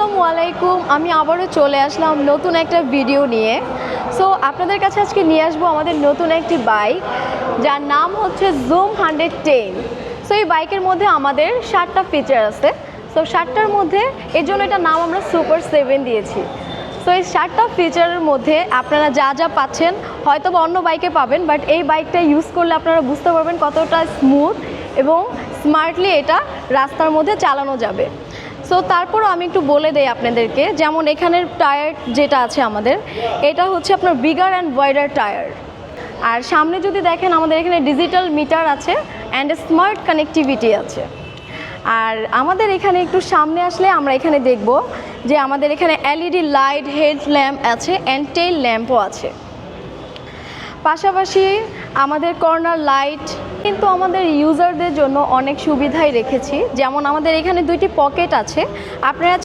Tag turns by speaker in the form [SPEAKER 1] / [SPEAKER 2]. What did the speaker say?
[SPEAKER 1] আসসালামু আলাইকুম। আমি আবারও চলে আসলাম নতুন একটা ভিডিও নিয়ে। সো আপনাদের কাছে আজকে নিয়ে আসব আমাদের নতুন একটি বাইক যার নাম হচ্ছে জুম হান্ড্রেড টেন সো এই বাইকের মধ্যে আমাদের ষাটটা ফিচার আছে। সো ষাটটার মধ্যে এর জন্য এটা নাম আমরা সুপার সেভেন দিয়েছি। সো এই ষাটটা ফিচারের মধ্যে আপনারা যা যা পাচ্ছেন হয়তো অন্য বাইকে পাবেন বাট এই বাইকটা ইউজ করলে আপনারা বুঝতে পারবেন কতটা স্মুথ এবং স্মার্টলি এটা রাস্তার মধ্যে চালানো যাবে। সো তারপরও আমি একটু বলে দেই আপনাদেরকে, যেমন এখানের টায়ার যেটা আছে আমাদের, এটা হচ্ছে আপনার বিগার অ্যান্ড ওয়াইডার টায়ার। আর সামনে যদি দেখেন, আমাদের এখানে ডিজিটাল মিটার আছে অ্যান্ড স্মার্ট কানেক্টিভিটি আছে। আর আমাদের এখানে একটু সামনে আসলে আমরা এখানে দেখব যে আমাদের এখানে এলইডি লাইট হেড ল্যাম্প আছে অ্যান্ড টেল ল্যাম্পও আছে। পাশাপাশি আমাদের কর্নার লাইট কিন্তু আমাদের ইউজারদের জন্য অনেক সুবিধাই রেখেছি। যেমন আমাদের এখানে দুইটি পকেট আছে। আপনারা